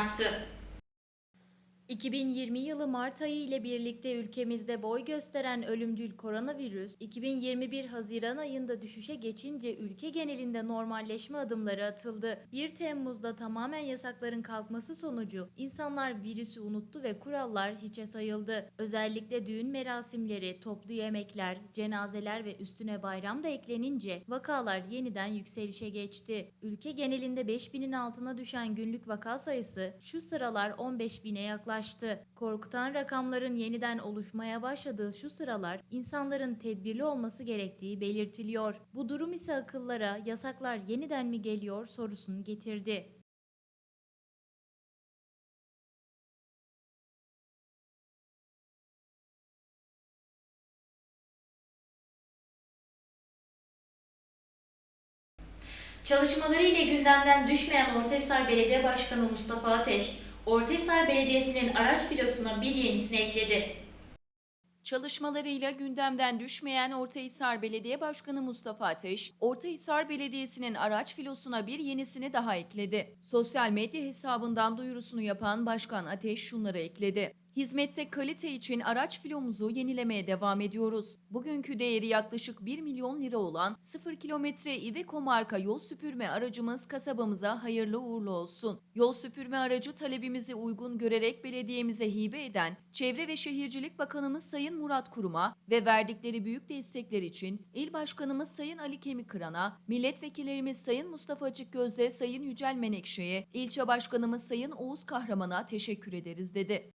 yeniden arttı. 2020 yılı Mart ayı ile birlikte ülkemizde boy gösteren ölümcül koronavirüs, 2021 Haziran ayında düşüşe geçince ülke genelinde normalleşme adımları atıldı. 1 Temmuz'da tamamen yasakların kalkması sonucu insanlar virüsü unuttu ve kurallar hiçe sayıldı. Özellikle düğün merasimleri, toplu yemekler, cenazeler ve üstüne bayram da eklenince vakalar yeniden yükselişe geçti. Ülke genelinde 5000'in altına düşen günlük vaka sayısı şu sıralar 15.000'e yaklaştı. Korkutan rakamların yeniden oluşmaya başladığı şu sıralar insanların tedbirli olması gerektiği belirtiliyor. Bu durum ise akıllara yasaklar yeniden mi geliyor sorusunu getirdi. Çalışmaları ile gündemden düşmeyen Ortahisar Belediye Başkanı Mustafa Ateş, Ortahisar Belediyesi'nin araç filosuna bir yenisini ekledi. Çalışmalarıyla gündemden düşmeyen Ortahisar Belediye Başkanı Mustafa Ateş, Ortahisar Belediyesi'nin araç filosuna bir yenisini daha ekledi. Sosyal medya hesabından duyurusunu yapan Başkan Ateş şunları ekledi. Hizmette kalite için araç filomuzu yenilemeye devam ediyoruz. Bugünkü değeri yaklaşık 1 milyon lira olan 0 kilometre Iveco marka yol süpürme aracımız kasabamıza hayırlı uğurlu olsun. Yol süpürme aracı talebimizi uygun görerek belediyemize hibe eden Çevre ve Şehircilik Bakanımız Sayın Murat Kurum'a ve verdikleri büyük destekler için İl Başkanımız Sayın Ali Kemikkıran'a, milletvekillerimiz Sayın Mustafa Açıkgöz'de Sayın Yücel Menekşe'ye, ilçe başkanımız Sayın Oğuz Kahraman'a teşekkür ederiz dedi.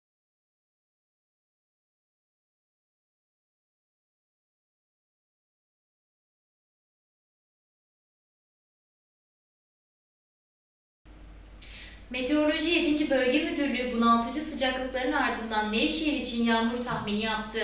Meteoroloji 7. Bölge Müdürlüğü bunaltıcı sıcaklıkların ardından Nevşehir için yağmur tahmini yaptı.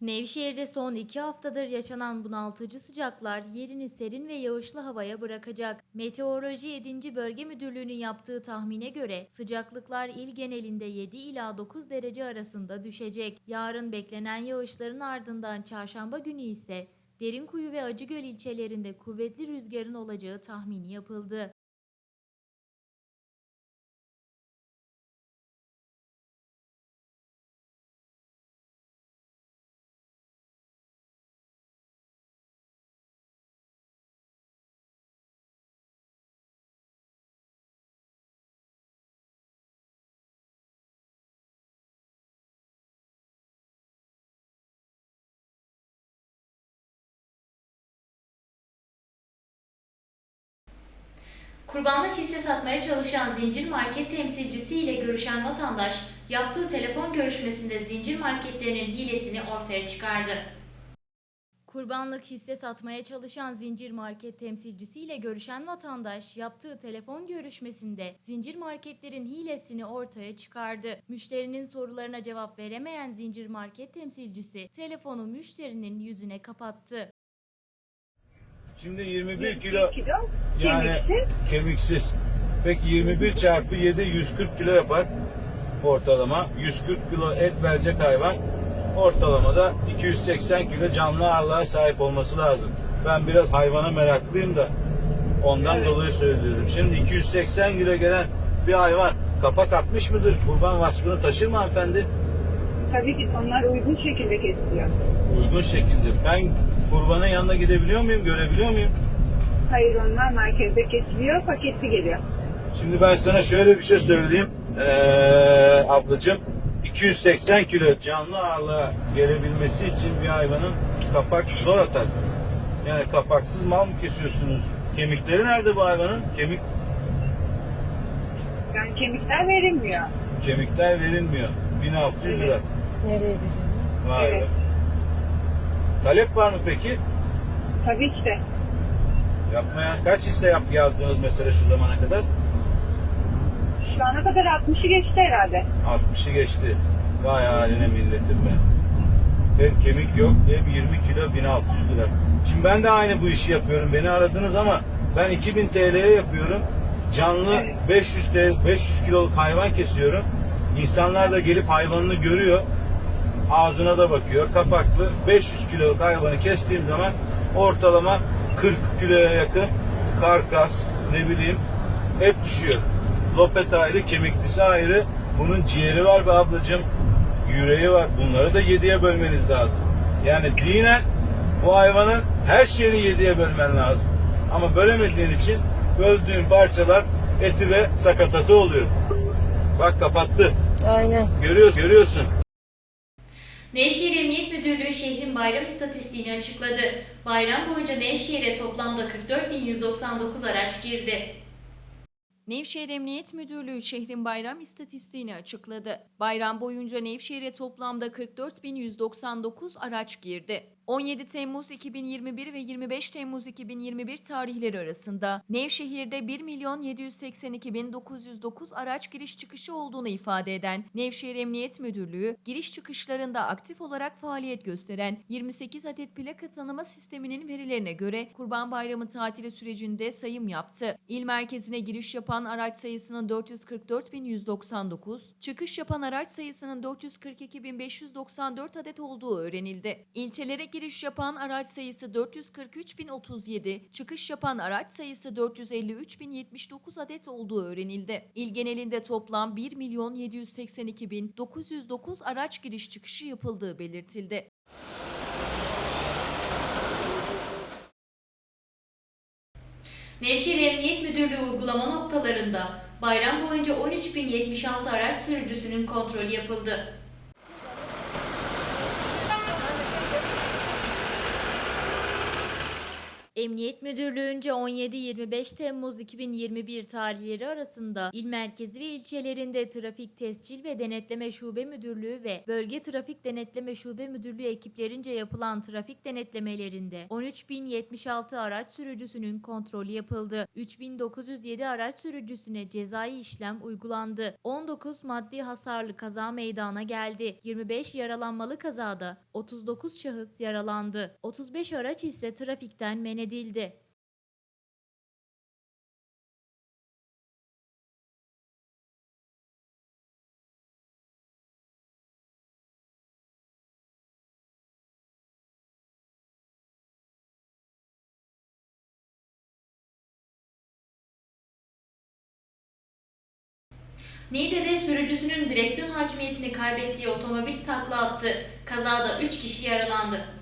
Nevşehir'de son iki haftadır yaşanan bunaltıcı sıcaklar yerini serin ve yağışlı havaya bırakacak. Meteoroloji 7. Bölge Müdürlüğü'nün yaptığı tahmine göre sıcaklıklar il genelinde 7 ila 9 derece arasında düşecek. Yarın beklenen yağışların ardından çarşamba günü ise Derinkuyu ve Acıgöl ilçelerinde kuvvetli rüzgarın olacağı tahmini yapıldı. Kurbanlık hisse satmaya çalışan zincir market temsilcisi ile görüşen vatandaş yaptığı telefon görüşmesinde zincir marketlerinin hilesini ortaya çıkardı. Kurbanlık hisse satmaya çalışan zincir market temsilcisiyle görüşen vatandaş yaptığı telefon görüşmesinde zincir marketlerin hilesini ortaya çıkardı. Müşterinin sorularına cevap veremeyen zincir market temsilcisi telefonu müşterinin yüzüne kapattı. Şimdi 21 kilo kilo yani kemiksiz. kemiksiz. Peki 21 çarpı 7 140 kilo yapar ortalama. 140 kilo et verecek hayvan ortalamada 280 kilo canlı ağırlığa sahip olması lazım. Ben biraz hayvana meraklıyım da ondan Evet. dolayı söylüyorum. Şimdi 280 kilo gelen bir hayvan kapak atmış mıdır? Kurban vasfını taşır mı hanımefendi? Tabii ki onlar uygun şekilde kesiliyor. Uygun şekilde. Ben kurbanın yanına gidebiliyor muyum? Görebiliyor muyum? Hayır onlar merkezde kesiliyor, paketli geliyor. Şimdi ben sana şöyle bir şey söyleyeyim. Ee, ablacığım 280 kilo canlı ağırlığa gelebilmesi için bir hayvanın kapak zor atar. Yani kapaksız mal mı kesiyorsunuz? Kemikleri nerede bu hayvanın? Kemik Yani kemikler verilmiyor. kemikler verilmiyor. 1600 lira. Nereye Vay be. Evet. Talep var mı peki? Tabii ki de. Yapmaya kaç hisse yap yazdınız mesela şu zamana kadar? Şu ana kadar 60'ı geçti herhalde. 60'ı geçti. Vay haline milletim be. Hem kemik yok hem 20 kilo 1600 lira. Şimdi ben de aynı bu işi yapıyorum. Beni aradınız ama ben 2000 TL'ye yapıyorum. Canlı Evet. 500 TL, 500 kiloluk hayvan kesiyorum. İnsanlar da gelip hayvanını görüyor. Ağzına da bakıyor. Kapaklı 500 kiloluk hayvanı kestiğim zaman ortalama 40 kiloya yakın karkas ne bileyim hep düşüyor. Lopet ayrı, kemiklisi ayrı. Bunun ciğeri var be ablacığım. Yüreği var. Bunları da yediye bölmeniz lazım. Yani dinen bu hayvanın her şeyini yediye bölmen lazım. Ama bölemediğin için böldüğün parçalar eti ve sakatatı oluyor. Bak kapattı. Aynen. Görüyorsun, görüyorsun. Nevşehir Emniyet Müdürlüğü şehrin bayram istatistiğini açıkladı. Bayram boyunca Nevşehir'e toplamda 44.199 araç girdi. Nevşehir Emniyet Müdürlüğü şehrin bayram istatistiğini açıkladı. Bayram boyunca Nevşehir'e toplamda 44.199 araç girdi. 17 Temmuz 2021 ve 25 Temmuz 2021 tarihleri arasında Nevşehir'de 1 milyon 782.909 araç giriş çıkışı olduğunu ifade eden Nevşehir Emniyet Müdürlüğü, giriş çıkışlarında aktif olarak faaliyet gösteren 28 adet plaka tanıma sisteminin verilerine göre Kurban Bayramı tatili sürecinde sayım yaptı. İl merkezine giriş yapan araç sayısının 444.199, çıkış yapan araç sayısının 442.594 adet olduğu öğrenildi. İlçelere giriş yapan araç sayısı 443.037, çıkış yapan araç sayısı 453.079 adet olduğu öğrenildi. İl genelinde toplam 1.782.909 araç giriş çıkışı yapıldığı belirtildi. Nevşehir Emniyet Müdürlüğü uygulama noktalarında bayram boyunca 13.076 araç sürücüsünün kontrolü yapıldı. Emniyet Müdürlüğü'nce 17-25 Temmuz 2021 tarihleri arasında il merkezi ve ilçelerinde Trafik Tescil ve Denetleme Şube Müdürlüğü ve Bölge Trafik Denetleme Şube Müdürlüğü ekiplerince yapılan trafik denetlemelerinde 13.076 araç sürücüsünün kontrolü yapıldı. 3.907 araç sürücüsüne cezai işlem uygulandı. 19 maddi hasarlı kaza meydana geldi. 25 yaralanmalı kazada 39 şahıs yaralandı. 35 araç ise trafikten men. Niğde'de sürücüsünün direksiyon hakimiyetini kaybettiği otomobil takla attı. Kazada 3 kişi yaralandı.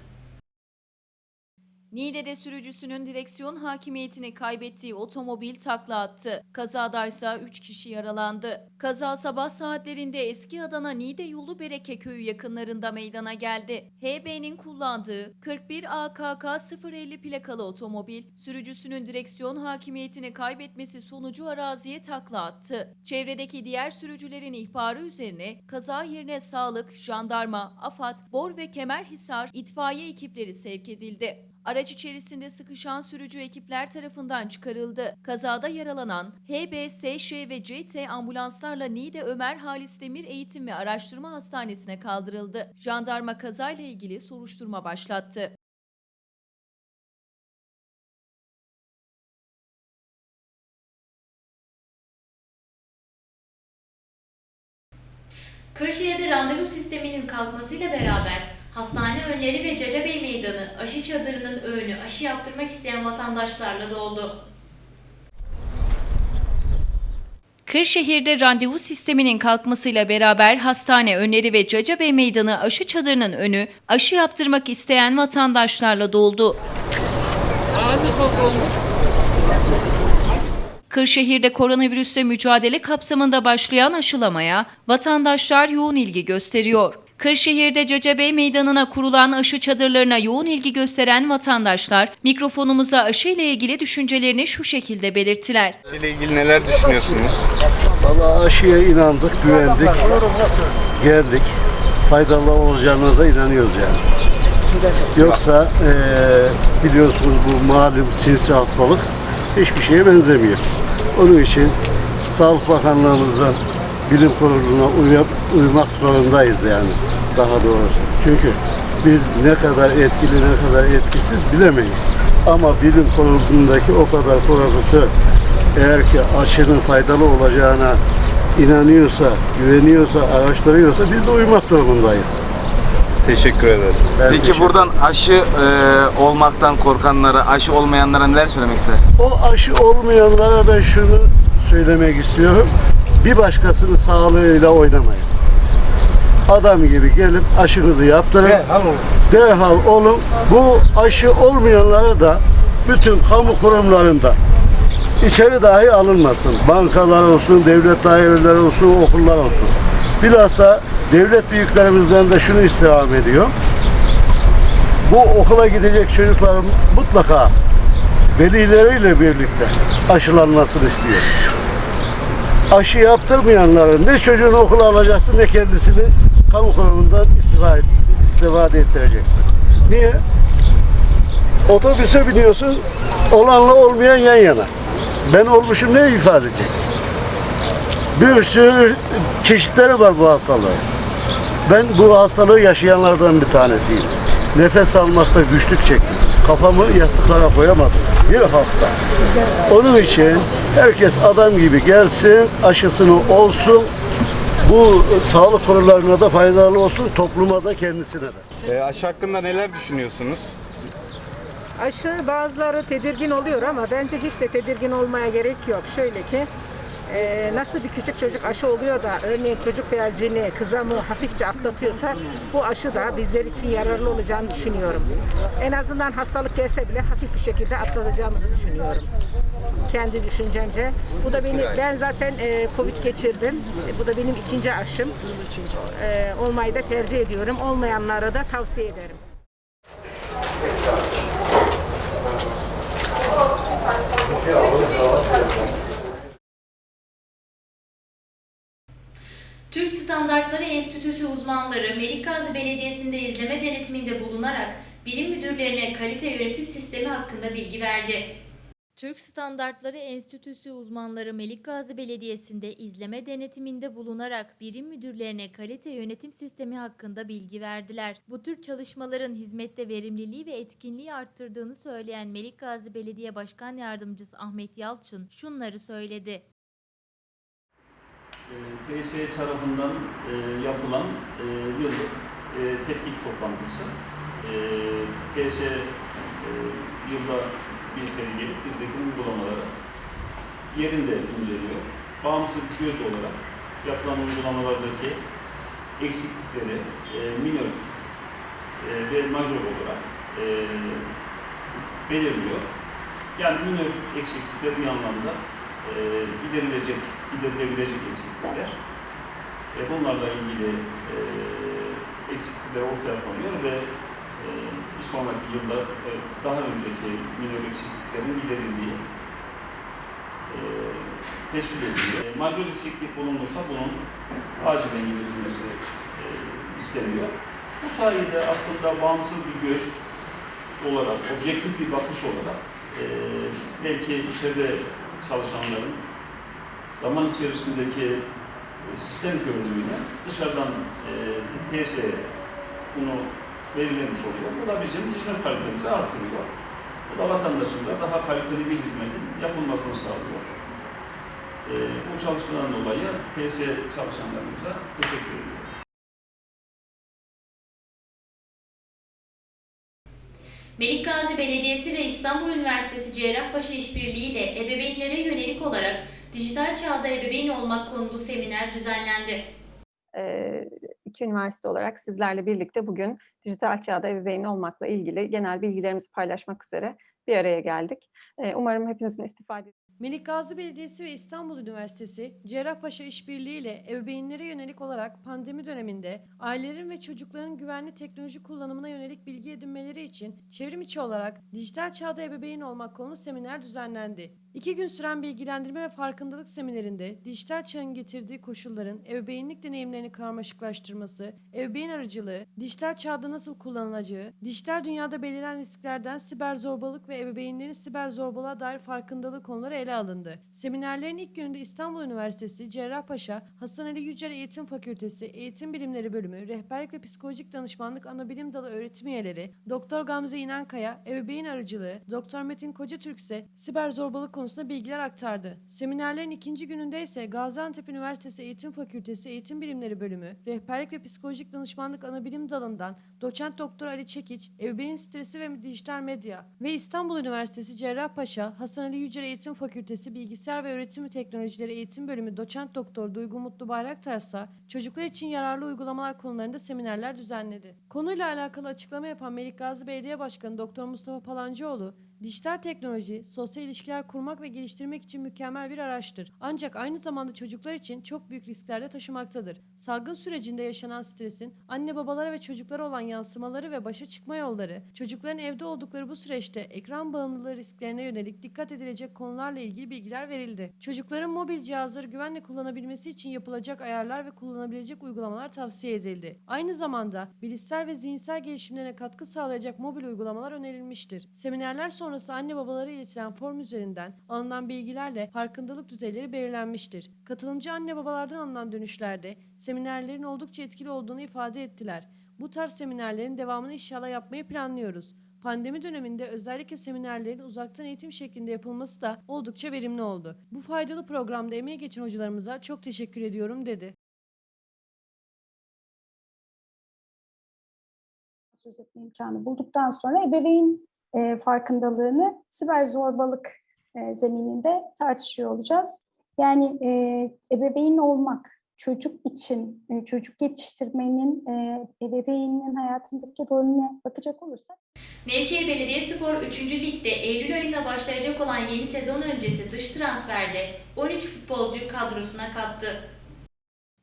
Niğde'de sürücüsünün direksiyon hakimiyetini kaybettiği otomobil takla attı. Kazadaysa 3 kişi yaralandı. Kaza sabah saatlerinde Eski Adana Niğde yolu Bereke köyü yakınlarında meydana geldi. HB'nin kullandığı 41 AKK 050 plakalı otomobil sürücüsünün direksiyon hakimiyetini kaybetmesi sonucu araziye takla attı. Çevredeki diğer sürücülerin ihbarı üzerine kaza yerine sağlık, jandarma, AFAD, Bor ve Kemerhisar itfaiye ekipleri sevk edildi. Araç içerisinde sıkışan sürücü ekipler tarafından çıkarıldı. Kazada yaralanan HB, SŞ ve CT ambulanslarla Niğde Ömer Halis Demir Eğitim ve Araştırma Hastanesi'ne kaldırıldı. Jandarma kazayla ilgili soruşturma başlattı. Kırşehir'de randevu sisteminin kalkmasıyla beraber hastane önleri ve Cacabey Meydanı aşı çadırının önü aşı yaptırmak isteyen vatandaşlarla doldu. Kırşehir'de randevu sisteminin kalkmasıyla beraber hastane önleri ve Cacabey Meydanı aşı çadırının önü aşı yaptırmak isteyen vatandaşlarla doldu. Kırşehir'de koronavirüsle mücadele kapsamında başlayan aşılamaya vatandaşlar yoğun ilgi gösteriyor. Kırşehir'de Cacabey Meydanı'na kurulan aşı çadırlarına yoğun ilgi gösteren vatandaşlar mikrofonumuza aşı ile ilgili düşüncelerini şu şekilde belirttiler. ile ilgili neler düşünüyorsunuz? Valla aşıya inandık, güvendik, geldik. Faydalı olacağına da inanıyoruz yani. Yoksa eee, biliyorsunuz bu malum sinsi hastalık hiçbir şeye benzemiyor. Onun için Sağlık Bakanlığımızın bilim kuruluna uyup, uymak zorundayız yani daha doğrusu. Çünkü biz ne kadar etkili ne kadar etkisiz bilemeyiz. Ama bilim kurulundaki o kadar profesör eğer ki aşının faydalı olacağına inanıyorsa, güveniyorsa, araştırıyorsa biz de uymak durumundayız. Teşekkür ederiz. Ben Peki teşekkür buradan aşı e, olmaktan korkanlara, aşı olmayanlara neler söylemek istersiniz? O aşı olmayanlara ben şunu söylemek istiyorum. Bir başkasının sağlığıyla oynamayın. Adam gibi gelip aşınızı yaptırın. Derhal olun. Bu aşı olmayanlara da bütün kamu kurumlarında içeri dahi alınmasın. Bankalar olsun, devlet daireleri olsun, okullar olsun. Bilhassa devlet büyüklerimizden de şunu istirham ediyor. Bu okula gidecek çocukların mutlaka velileriyle birlikte aşılanmasını istiyor. Aşı yaptırmayanların ne çocuğunu okula alacaksın ne kendisini kamu kurumundan istifade, istifade ettireceksin. Niye? Otobüse biniyorsun, olanla olmayan yan yana. Ben olmuşum ne ifade edecek? Bir sürü çeşitleri var bu hastalığın. Ben bu hastalığı yaşayanlardan bir tanesiyim. Nefes almakta güçlük çektim. Kafamı yastıklara koyamadım. Bir hafta. Onun için herkes adam gibi gelsin, aşısını olsun. Bu sağlık kurullarına da faydalı olsun, topluma da kendisine de. E, aşı hakkında neler düşünüyorsunuz? Aşı bazıları tedirgin oluyor ama bence hiç de tedirgin olmaya gerek yok. Şöyle ki e, nasıl bir küçük çocuk aşı oluyor da örneğin çocuk felcini, kızamı hafifçe atlatıyorsa bu aşı da bizler için yararlı olacağını düşünüyorum. En azından hastalık gelse bile hafif bir şekilde atlatacağımızı düşünüyorum. Kendi düşüncemce. Bu da beni ben zaten e, Covid geçirdim. E, bu da benim ikinci aşım. E, olmayı da tercih ediyorum. Olmayanlara da tavsiye ederim. Türk Standartları Enstitüsü uzmanları Melikgazi Belediyesi'nde izleme denetiminde bulunarak birim müdürlerine kalite yönetim sistemi hakkında bilgi verdi. Türk Standartları Enstitüsü uzmanları Melikgazi Belediyesi'nde izleme denetiminde bulunarak birim müdürlerine kalite yönetim sistemi hakkında bilgi verdiler. Bu tür çalışmaların hizmette verimliliği ve etkinliği arttırdığını söyleyen Melikgazi Belediye Başkan Yardımcısı Ahmet Yalçın şunları söyledi. TSE tarafından e, yapılan e, yıllık e, tetkik toplantısı. E, TSE yılda bir kere gelip bizdeki uygulamaları yerinde inceliyor. Bağımsız bir göz olarak yapılan uygulamalardaki eksiklikleri e, minör e, ve majör olarak e, belirliyor. Yani minör eksiklikler bir anlamda e, giderilecek, giderilebilecek eksiklikler. E, bunlarla ilgili e, eksiklikler ortaya konuluyor ve e, bir sonraki yılda e, daha önceki minör eksikliklerin giderildiği e, tespit ediliyor. E, majör eksiklik bulunursa bunun acilen giderilmesi e, isteniyor. Bu sayede aslında bağımsız bir göz olarak, objektif bir bakış olarak e, belki içeride çalışanların zaman içerisindeki e, sistem görünümüne dışarıdan e, TSE'ye bunu belirlemiş oluyor. Bu da bizim hizmet kalitemizi artırıyor. Bu da vatandaşın da daha kaliteli bir hizmetin yapılmasını sağlıyor. E, bu çalışmadan dolayı TSE çalışanlarımıza teşekkür ediyorum. Melikgazi Belediyesi ve İstanbul Üniversitesi Cerrahpaşa İşbirliği ile ebeveynlere yönelik olarak dijital çağda ebeveyn olmak konulu seminer düzenlendi. Ee, iki üniversite olarak sizlerle birlikte bugün dijital çağda ebeveyn olmakla ilgili genel bilgilerimizi paylaşmak üzere bir araya geldik. Ee, Umarım hepinizin istifade Melikgazi Belediyesi ve İstanbul Üniversitesi Cerrahpaşa İşbirliği ile ebeveynlere yönelik olarak pandemi döneminde ailelerin ve çocukların güvenli teknoloji kullanımına yönelik bilgi edinmeleri için çevrim içi olarak dijital çağda ebeveyn olmak konulu seminer düzenlendi. İki gün süren bilgilendirme ve farkındalık seminerinde dijital çağın getirdiği koşulların ebeveynlik deneyimlerini karmaşıklaştırması, ebeveyn aracılığı, dijital çağda nasıl kullanılacağı, dijital dünyada belirlen risklerden siber zorbalık ve ebeveynlerin siber zorbalığa dair farkındalık konuları ele alındı. Seminerlerin ilk gününde İstanbul Üniversitesi Cerrahpaşa Hasan Ali Yücel Eğitim Fakültesi Eğitim Bilimleri Bölümü Rehberlik ve Psikolojik Danışmanlık Anabilim Dalı öğretim üyeleri Doktor Gamze İnankaya ebeveyn aracılığı, Doktor Metin Kocatürk ise siber zorbalık konusunda bilgiler aktardı. Seminerlerin ikinci gününde ise Gaziantep Üniversitesi Eğitim Fakültesi Eğitim Bilimleri Bölümü, Rehberlik ve Psikolojik Danışmanlık Anabilim Dalı'ndan Doçent Doktor Ali Çekiç, Ebeveyn Stresi ve Dijital Medya ve İstanbul Üniversitesi Cerrahpaşa Hasan Ali Yücel Eğitim Fakültesi Bilgisayar ve Öğretim Teknolojileri Eğitim Bölümü Doçent Doktor Duygu Mutlu Bayraktarsa çocuklar için yararlı uygulamalar konularında seminerler düzenledi. Konuyla alakalı açıklama yapan Melik Gazi Belediye Başkanı Doktor Mustafa Palancıoğlu, Dijital teknoloji, sosyal ilişkiler kurmak ve geliştirmek için mükemmel bir araçtır. Ancak aynı zamanda çocuklar için çok büyük riskler de taşımaktadır. Salgın sürecinde yaşanan stresin anne babalara ve çocuklara olan yansımaları ve başa çıkma yolları, çocukların evde oldukları bu süreçte ekran bağımlılığı risklerine yönelik dikkat edilecek konularla ilgili bilgiler verildi. Çocukların mobil cihazları güvenle kullanabilmesi için yapılacak ayarlar ve kullanabilecek uygulamalar tavsiye edildi. Aynı zamanda bilişsel ve zihinsel gelişimlerine katkı sağlayacak mobil uygulamalar önerilmiştir. Seminerler sonrası anne babalara iletilen form üzerinden alınan bilgilerle farkındalık düzeyleri belirlenmiştir. Katılımcı anne babalardan alınan dönüşlerde seminerlerin oldukça etkili olduğunu ifade ettiler. Bu tarz seminerlerin devamını inşallah yapmayı planlıyoruz. Pandemi döneminde özellikle seminerlerin uzaktan eğitim şeklinde yapılması da oldukça verimli oldu. Bu faydalı programda emeği geçen hocalarımıza çok teşekkür ediyorum dedi. söz etme imkanı bulduktan sonra ebeveyn e, farkındalığını siber zorbalık e, zemininde tartışıyor olacağız. Yani e, ebeveyn olmak çocuk için, e, çocuk yetiştirmenin e, ebeveynin hayatındaki rolüne bakacak olursak Nevşehir Belediyespor 3. Lig'de Eylül ayında başlayacak olan yeni sezon öncesi dış transferde 13 futbolcu kadrosuna kattı.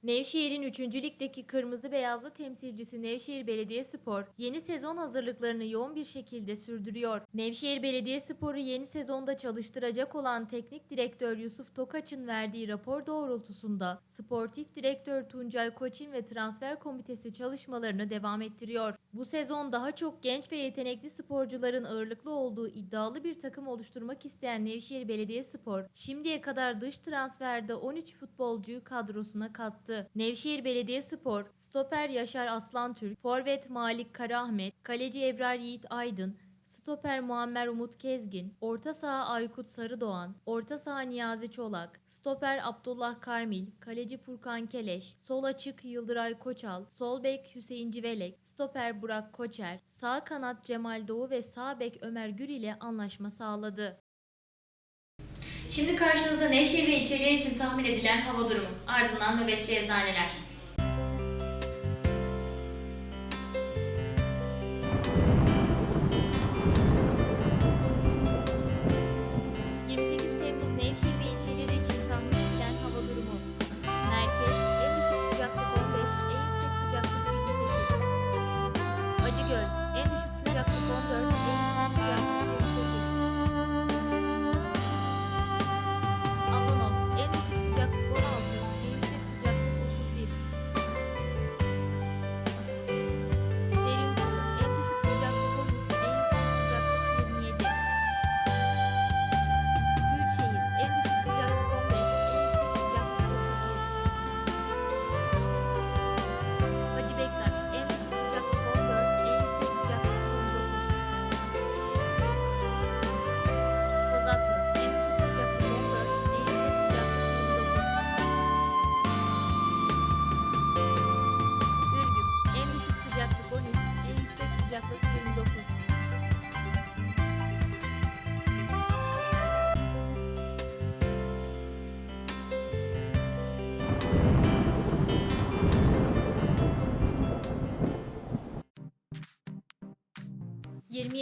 Nevşehir'in 3. Lig'deki kırmızı beyazlı temsilcisi Nevşehir Belediyespor yeni sezon hazırlıklarını yoğun bir şekilde sürdürüyor. Nevşehir Belediyespor'u yeni sezonda çalıştıracak olan teknik direktör Yusuf Tokaç'ın verdiği rapor doğrultusunda sportif direktör Tuncay Koçin ve transfer komitesi çalışmalarını devam ettiriyor. Bu sezon daha çok genç ve yetenekli sporcuların ağırlıklı olduğu iddialı bir takım oluşturmak isteyen Nevşehir Belediyespor şimdiye kadar dış transferde 13 futbolcuyu kadrosuna kattı. Nevşehir Belediyespor, stoper Yaşar Aslantürk, forvet Malik Karahmet, kaleci Ebrar Yiğit Aydın, Stoper Muammer Umut Kezgin, Orta saha Aykut Sarıdoğan, Orta saha Niyazi Çolak, Stoper Abdullah Karmil, Kaleci Furkan Keleş, Sol açık Yıldıray Koçal, Sol bek Hüseyin Civelek, Stoper Burak Koçer, Sağ kanat Cemal Doğu ve Sağ bek Ömer Gür ile anlaşma sağladı. Şimdi karşınızda Nevşehir ve ilçeler için tahmin edilen hava durumu. Ardından nöbetçi eczaneler.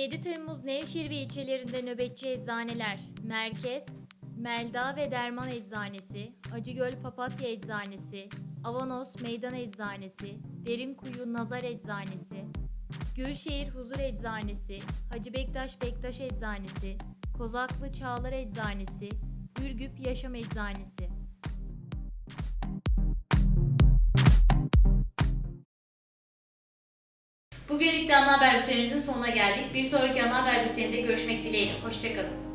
...27 Temmuz Nevşehir ve ilçelerinde nöbetçi eczaneler... ...Merkez, Melda ve Derman Eczanesi... ...Acıgöl Papatya Eczanesi... ...Avanos Meydan Eczanesi... ...Derinkuyu Nazar Eczanesi... Gülşehir Huzur Eczanesi... ...Hacı Bektaş Bektaş Eczanesi... ...Kozaklı Çağlar Eczanesi... ...Ürgüp Yaşam Eczanesi... Bugünlük de ana haber bültenimizin sonuna geldik. Bir sonraki ana haber bülteninde görüşmek dileğiyle. Hoşçakalın.